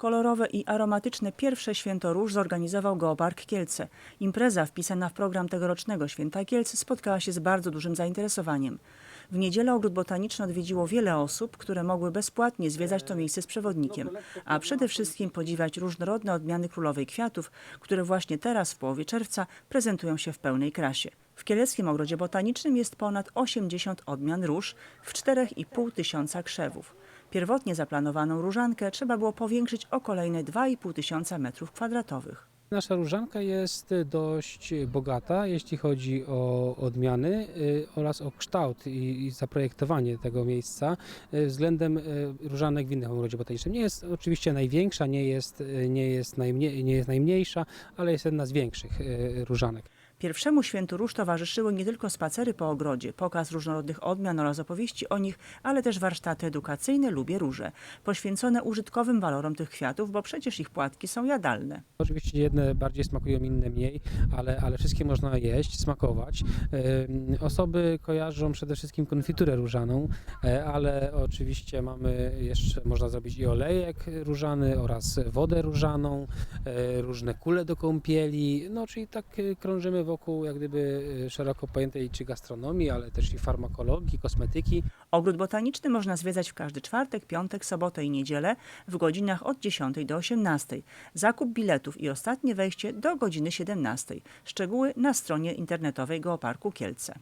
Kolorowe i aromatyczne pierwsze święto róż zorganizował Geopark Kielce. Impreza wpisana w program tegorocznego Święta Kielc spotkała się z bardzo dużym zainteresowaniem. W niedzielę ogród botaniczny odwiedziło wiele osób, które mogły bezpłatnie zwiedzać to miejsce z przewodnikiem, a przede wszystkim podziwiać różnorodne odmiany królowej kwiatów, które właśnie teraz w połowie czerwca prezentują się w pełnej krasie. W Kieleckim Ogrodzie Botanicznym jest ponad 80 odmian róż w 4,5 tysiąca krzewów. Pierwotnie zaplanowaną różankę trzeba było powiększyć o kolejne 2,5 tysiąca metrów kwadratowych. Nasza różanka jest dość bogata, jeśli chodzi o odmiany y, oraz o kształt i, zaprojektowanie tego miejsca y, względem y, różanek w innym ogrodzie botanicznym. Nie jest oczywiście największa, nie jest, nie jest, najmniej, nie jest najmniejsza, ale jest jedna z większych różanek. Pierwszemu świętu róż towarzyszyły nie tylko spacery po ogrodzie, pokaz różnorodnych odmian oraz opowieści o nich, ale też warsztaty edukacyjne Lubię Róże, poświęcone użytkowym walorom tych kwiatów, bo przecież ich płatki są jadalne. Oczywiście jedne bardziej smakują, inne mniej, ale, ale wszystkie można jeść, smakować. Osoby kojarzą przede wszystkim konfiturę różaną, e, ale oczywiście mamy jeszcze, można zrobić i olejek różany oraz wodę różaną, e, różne kule do kąpieli, no czyli tak e, krążymy wokół jak gdyby e, szeroko pojętej czy gastronomii, ale też i farmakologii, kosmetyki. Ogród botaniczny można zwiedzać w każdy czwartek, piątek, sobotę i niedzielę w godzinach od 10 do 18. Zakup biletów i ostatnie wejście do godziny 17. Szczegóły na stronie internetowej Geoparku Kielce.